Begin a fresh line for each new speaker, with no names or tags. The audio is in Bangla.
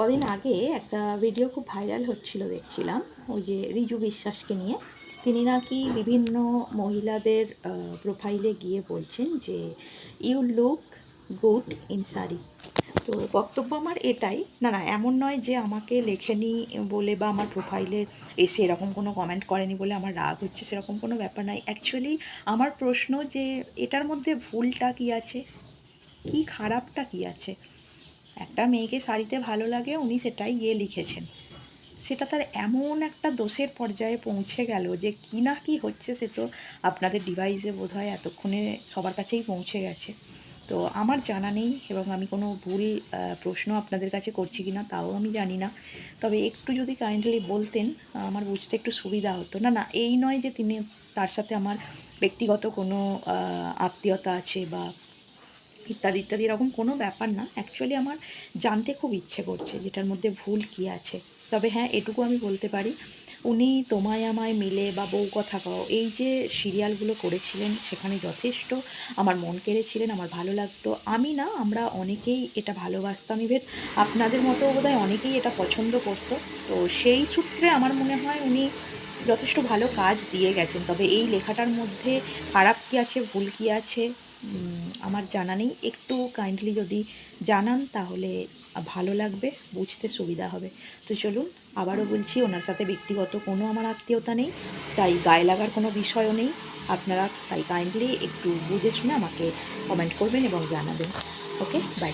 কদিন আগে একটা ভিডিও খুব ভাইরাল হচ্ছিল দেখছিলাম, ওই যে রিজু বিশ্বাসকে নিয়ে। তিনি নাকি বিভিন্ন মহিলাদের প্রোফাইলে গিয়ে বলছেন যে you look good in sari. তো বক্তব্য আমার এটাই, না না, এমন নয় যে আমাকে লেখেনি বলে বা আমার প্রোফাইলে এসে এরকম কোনো কমেন্ট করেনি বলে আমার রাগ হচ্ছে, সেরকম কোনো ব্যাপার নাই অ্যাকচুয়ালি আমার প্রশ্ন যে, এটার মধ্যে ভুলটা কী আছে? কি খারাপটা কি আছে? একটা মেয়েকে শাড়িতে ভালো লাগে, উনি সেটাই গিয়ে লিখেছেন। সেটা তার এমন একটা দোষের পর্যায়ে পৌঁছে গেল যে কি না কি হচ্ছে সে তো আপনাদের ডিভাইসে বোধ হয় এতক্ষণে সবার কাছেই পৌঁছে গেছে। তো আমার জানা নেই এবং আমি কোনো ভুল প্রশ্ন আপনাদের কাছে করছি কি না তাও আমি জানি না। তবে একটু যদি কাইন্ডলি বলতেন, আমার বুঝতে একটু সুবিধা হতো। না না, এই নয় যে তিনি তার সাথে আমার ব্যক্তিগত কোনো আত্মীয়তা আছে বা ইত্যাদি ইত্যাদি, এরকম কোনো ব্যাপার না। অ্যাকচুয়ালি আমার জানতে খুব ইচ্ছে করছে যেটার মধ্যে ভুল কী আছে। তবে হ্যাঁ এটুকু আমি বলতে পারি, উনি তোমায় আমায় মিলে বা বউ কথা কও, এই যে সিরিয়ালগুলো করেছিলেন সেখানে যথেষ্ট। আমার মন কেড়েছিলেন, আমার ভালো লাগতো। আমি না, আমরা অনেকেই এটা ভালোবাসতাম। ইভেন আপনাদের মতো বোধহয় অনেকেই এটা পছন্দ করতো। তো সেই সূত্রে আমার মনে হয় উনি যথেষ্ট ভালো কাজ দিয়ে গেছেন। তবে এই লেখাটার মধ্যে খারাপ কী আছে, ভুল কী আছে? আমার জানা নেই। একটু কাইন্ডলি যদি জানান, তাহলে ভালো লাগবে, বুঝতে সুবিধা হবে। তো চলুন, আবারও বলছি, ওনার সাথে ব্যক্তিগত কোনো আমার আত্মীয়তা নেই, তাই গায়ে লাগার কোনো বিষয়ও নেই। আপনারা তাই কাইন্ডলি একটু বুঝে শুনে আমাকে কমেন্ট করবেন এবং জানাবেন। Okay bye